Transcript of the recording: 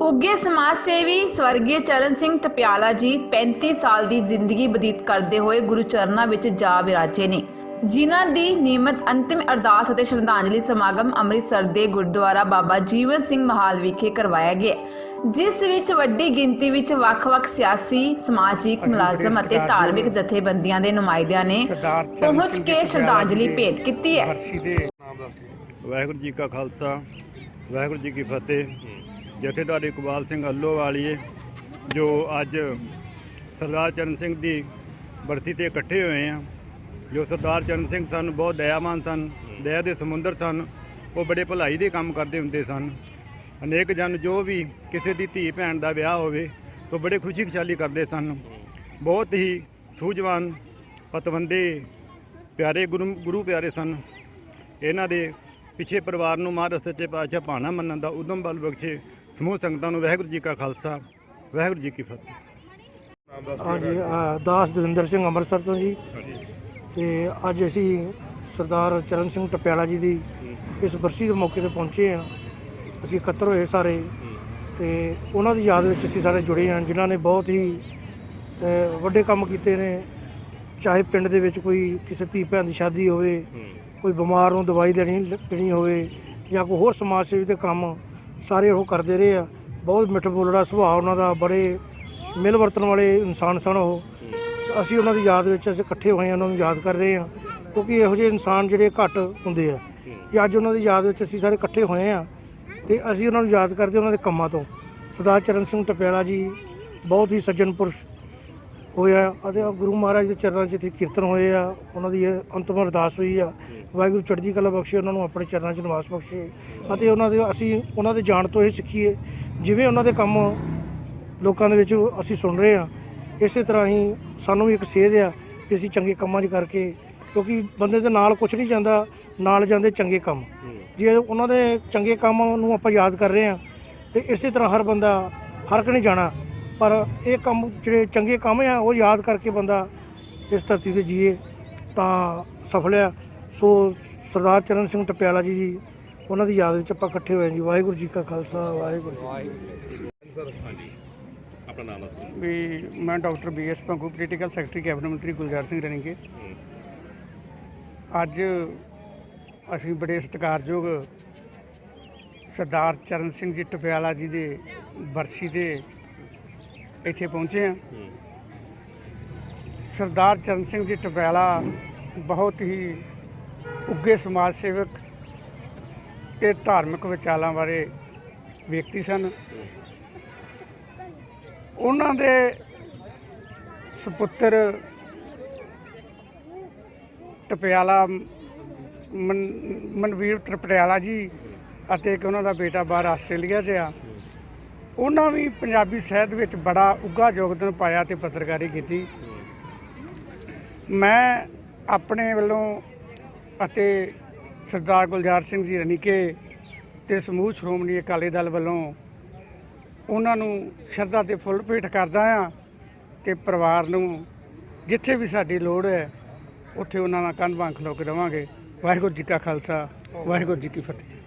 ਉੱਗੇ ਸਮਾਜ ਸੇਵੀ ਸਵਰਗੀ ਚਰਨ ਸਿੰਘ ਟਪਿਆਲਾ ਜੀ 35 ਸਾਲ ਦੀ ਜ਼ਿੰਦਗੀ ਬਤੀਤ ਕਰਦੇ ਹੋਏ ਗੁਰੂ ਚਰਨਾਂ ਵਿੱਚ ਜਾ ਵਿਰਾਜੇ ਨੇ। ਜਿਨ੍ਹਾਂ ਦੀ ਨਿਯਮਤ ਅੰਤਿਮ ਅਰਦਾਸ ਅਤੇ ਸ਼ਰਧਾਂਜਲੀ ਸਮਾਗਮ ਅੰਮ੍ਰਿਤਸਰ ਦੇ ਗੁਰਦੁਆਰਾ ਬਾਬਾ ਜੀਵਨ ਸਿੰਘ ਮਹਾਲ ਵਿਖੇ ਕਰਵਾਇਆ ਗਿਆ। ਜਿਸ ਵਿੱਚ ਵੱਡੀ ਗਿਣਤੀ ਵਿੱਚ ਵੱਖ-ਵੱਖ ਸਿਆਸੀ ਸਮਾਜਿਕ ਮੁਲਾਜ਼ਮ ਅਤੇ ਧਾਰਮਿਕ ਜਥੇਬੰਦੀਆਂ ਦੇ ਨੁਮਾਇੰਦਿਆਂ ਨੇ ਪਹੁੰਚ ਕੇ ਸ਼ਰਧਾਂਜਲੀ ਭੇਟ ਕੀਤੀ ਹੈ। ਵਾਹਿਗੁਰੂ ਜੀ ਕਾ ਖਾਲਸਾ ਵਾਹਿਗੁਰੂ ਜੀ ਕੀ ਫਤਿਹ। ਜਥੇਦਾਰ ਇਕਬਾਲ ਸਿੰਘ ਅੱਲੋ ਵਾਲੀਏ ਜੋ ਅੱਜ ਸਰਦਾਰ ਚਰਨ ਸਿੰਘ ਦੀ ਬਰਸੀ ਤੇ ਇਕੱਠੇ ਹੋਏ ਆ, ਜੋ ਸਰਦਾਰ ਚਰਨ ਸਿੰਘ ਸਨ, ਬਹੁਤ ਦਇਆਵਾਨ ਸਨ, ਦਇਆ ਦੇ ਸਮੁੰਦਰ ਸਨ, ਉਹ ਬੜੇ ਭਲਾਈ ਦੇ ਕੰਮ ਕਰਦੇ ਹੁੰਦੇ ਸਨ। ਅਨੇਕ ਜਨ ਜੋ ਵੀ ਕਿਸੇ ਦੀ ਧੀ ਭੈਣ ਦਾ ਵਿਆਹ ਹੋਵੇ ਤਾਂ ਬੜੇ ਖੁਸ਼ੀ ਖੁਸ਼ਹਾਲੀ ਕਰਦੇ ਸਨ। ਬਹੁਤ ਹੀ ਸੂਝਵਾਨ, ਪਤਵੰਦੇ, ਪਿਆਰੇ ਗੁਰੂ ਗੁਰੂ ਪਿਆਰੇ ਸਨ। ਇਹਨਾਂ ਦੇ ਪਿਛੇ ਪਰਿਵਾਰ ਨੂੰ ਮਹਾਰਾਜ ਸੱਚੇ ਪਾਤਸ਼ਾਹ ਭਾਣਾ ਮੰਨਣ ਦਾ ਉਦਮ ਬਲ ਬਖਸ਼ੇ ਸਮੂਹ ਸੰਗਤਾਂ ਨੂੰ ਵਾਹਿਗੁਰੂ ਜੀ ਕਾ ਖਾਲਸਾ ਵਾਹਿਗੁਰੂ ਜੀ ਕੀ ਫਤਿਹ। ਹਾਂਜੀ ਦਾਸ ਦਵਿੰਦਰ ਸਿੰਘ ਅੰਮ੍ਰਿਤਸਰ ਤੋਂ ਜੀ। ਤੇ ਅੱਜ ਅਸੀਂ ਸਰਦਾਰ ਚਰਨ ਸਿੰਘ ਟਪਿਆਲਾ ਜੀ ਦੀ ਇਸ ਬਰਸੀ ਦੇ ਮੌਕੇ ਤੇ ਪਹੁੰਚੇ ਆ ਅਸੀਂ ਇਕੱਤਰ ਹੋਏ ਸਾਰੇ। ਤੇ ਉਹਨਾਂ ਦੀ ਯਾਦ ਵਿੱਚ ਅਸੀਂ ਸਾਰੇ ਜੁੜੇ ਹਾਂ ਜਿਨ੍ਹਾਂ ਨੇ ਬਹੁਤ ਹੀ ਵੱਡੇ ਕੰਮ ਕੀਤੇ ਨੇ। ਚਾਹੇ ਪਿੰਡ ਦੇ ਵਿੱਚ ਕੋਈ ਕਿਸੇ ਧੀ ਭੈਣ ਦੀ ਸ਼ਾਦੀ ਹੋਵੇ ਕੋਈ ਬਿਮਾਰ ਨੂੰ ਦਵਾਈ ਦੇਣੀ ਦੇਣੀ ਹੋਵੇ ਜਾਂ ਕੋਈ ਹੋਰ ਸਮਾਜ ਸੇਵੀ ਦੇ ਕੰਮ ਸਾਰੇ ਉਹ ਕਰਦੇ ਰਹੇ ਆ। ਬਹੁਤ ਮਿੱਠ ਬੋਲੜਾ ਸੁਭਾਅ ਉਹਨਾਂ ਦਾ, ਬੜੇ ਮਿਲ ਵਰਤਣ ਵਾਲੇ ਇਨਸਾਨ ਸਨ ਉਹ। ਅਸੀਂ ਉਹਨਾਂ ਦੀ ਯਾਦ ਵਿੱਚ ਅਸੀਂ ਇਕੱਠੇ ਹੋਏ ਹਾਂ, ਉਹਨਾਂ ਨੂੰ ਯਾਦ ਕਰ ਰਹੇ ਹਾਂ, ਕਿਉਂਕਿ ਇਹੋ ਜਿਹੇ ਇਨਸਾਨ ਜਿਹੜੇ ਘੱਟ ਹੁੰਦੇ ਆ। ਕਿ ਅੱਜ ਉਹਨਾਂ ਦੀ ਯਾਦ ਵਿੱਚ ਅਸੀਂ ਸਾਰੇ ਇਕੱਠੇ ਹੋਏ ਹਾਂ ਤੇ ਅਸੀਂ ਉਹਨਾਂ ਨੂੰ ਯਾਦ ਕਰਦੇ ਉਹਨਾਂ ਦੇ ਕੰਮਾਂ ਤੋਂ। ਸਰਦਾਰ ਚਰਨ ਸਿੰਘ ਟਪਿਆਲਾ ਜੀ, ਬਹੁਤ ਹੀ ਸੱਜਣ ਪੁਰਸ਼ ਹੋਇਆ ਅਤੇ ਆਹ ਗੁਰੂ ਮਹਾਰਾਜ ਦੇ ਚਰਨਾਂ 'ਚ ਇੱਥੇ ਕੀਰਤਨ ਹੋਏ ਆ। ਉਹਨਾਂ ਦੀ ਇਹ ਅੰਤਮ ਅਰਦਾਸ ਹੋਈ ਆ। ਵਾਹਿਗੁਰੂ ਚੜ੍ਹਦੀ ਕਲਾ ਬਖਸ਼ੇ, ਉਹਨਾਂ ਨੂੰ ਆਪਣੇ ਚਰਨਾਂ 'ਚ ਨਿਵਾਸ ਬਖਸ਼ੇ। ਅਤੇ ਉਹਨਾਂ ਦੇ, ਅਸੀਂ ਉਹਨਾਂ ਦੇ ਜਾਣ ਤੋਂ ਇਹ ਸਿੱਖੀਏ, ਜਿਵੇਂ ਉਹਨਾਂ ਦੇ ਕੰਮ ਲੋਕਾਂ ਦੇ ਵਿੱਚ ਅਸੀਂ ਸੁਣ ਰਹੇ ਆ ਇਸੇ ਤਰ੍ਹਾਂ ਹੀ ਸਾਨੂੰ ਵੀ ਇੱਕ ਸੇਧ ਆ ਕਿ ਅਸੀਂ ਚੰਗੇ ਕੰਮਾਂ 'ਚ ਕਰਕੇ, ਕਿਉਂਕਿ ਬੰਦੇ ਦੇ ਨਾਲ ਕੁਝ ਨਹੀਂ ਜਾਂਦਾ, ਨਾਲ ਜਾਂਦੇ ਚੰਗੇ ਕੰਮ। ਜੇ ਉਹਨਾਂ ਦੇ ਚੰਗੇ ਕੰਮ ਨੂੰ ਆਪਾਂ ਯਾਦ ਕਰ ਰਹੇ ਆ ਤੇ ਇਸੇ ਤਰ੍ਹਾਂ ਹਰ ਬੰਦਾ, ਹਰ ਇੱਕ ਨਹੀਂ ਜਾਣਾ। ਪਰ ਇਹ ਕੰਮ ਜਿਹੜੇ ਚੰਗੇ ਕੰਮ ਆ ਉਹ ਯਾਦ ਕਰਕੇ ਬੰਦਾ ਇਸ ਧਰਤੀ ਤੇ ਜੀਏ ਤਾਂ ਸਫਲ ਆ। ਸੋ ਸਰਦਾਰ ਚਰਨ ਸਿੰਘ ਟਪਿਆਲਾ ਜੀ ਦੀ ਉਹਨਾਂ ਦੀ ਯਾਦ ਵਿੱਚ ਆਪਾਂ ਇਕੱਠੇ ਹੋਏ ਜੀ। ਵਾਹਿਗੁਰੂ ਜੀ ਕਾ ਖਾਲਸਾ ਵਾਹਿਗੁਰੂ ਜੀ। ਵੀ ਮੈਂ doctor B S Pangu political secretary cabinet ਮੰਤਰੀ ਗੁਲਜ਼ਾਰ ਸਿੰਘ ਰਣੀਕੇ। ਅੱਜ ਅਸੀਂ ਬੜੇ ਸਤਿਕਾਰਯੋਗ ਸਰਦਾਰ ਚਰਨ ਸਿੰਘ ਜੀ ਟਪਿਆਲਾ ਜੀ ਦੇ ਬਰਸੀ ਤੇ ਇੱਥੇ ਪਹੁੰਚੇ ਹਾਂ। ਸਰਦਾਰ ਚਰਨ ਸਿੰਘ ਜੀ ਟਪਿਆਲਾ ਬਹੁਤ ਹੀ ਉੱਗੇ ਸਮਾਜ ਸੇਵਕ ਤੇ ਧਾਰਮਿਕ ਵਿਚਾਰਾਂ ਬਾਰੇ ਵਿਅਕਤੀ ਸਨ। ਉਹਨਾਂ ਦੇ ਸੁਪੁੱਤਰ ਟਪਿਆਲਾ ਮਨ- ਮਨਵੀਰ ਟਪਿਆਲਾ ਜੀ ਅਤੇ ਇੱਕ ਉਹਨਾਂ ਦਾ ਬੇਟਾ ਬਾਹਰ ਆਸਟ੍ਰੇਲੀਆ 'ਚ ਆ। ਉਹਨਾਂ ਵੀ ਪੰਜਾਬੀ ਸਾਹਿਤ ਵਿੱਚ ਬੜਾ ਉੱਘਾ ਯੋਗਦਾਨ ਪਾਇਆ ਤੇ ਪੱਤਰਕਾਰੀ ਕੀਤੀ। ਮੈਂ ਆਪਣੇ ਵੱਲੋਂ ਅਤੇ ਸਰਦਾਰ ਗੁਲਜ਼ਾਰ ਸਿੰਘ ਜੀ ਰਣੀਕੇ ਤੇ ਸਮੂਹ ਸ਼੍ਰੋਮਣੀ ਅਕਾਲੀ ਦਲ ਵੱਲੋਂ ਉਹਨਾਂ ਨੂੰ ਸ਼ਰਧਾ ਤੇ ਫੁੱਲ ਭੇਟ ਕਰਦਾ ਆ ਤੇ ਪਰਿਵਾਰ ਨੂੰ ਜਿੱਥੇ ਵੀ ਸਾਡੀ ਲੋੜ ਹੈ, ਉੱਥੇ ਉਹਨਾਂ ਨਾਲ ਕੰਧ ਬਾਂਹ ਖਲੋ ਕੇ ਰਵਾਂਗੇ। ਵਾਹਿਗੁਰੂ ਜੀ ਕਾ ਖਾਲਸਾ, ਵਾਹਿਗੁਰੂ ਜੀ ਕੀ ਫਤਿਹ।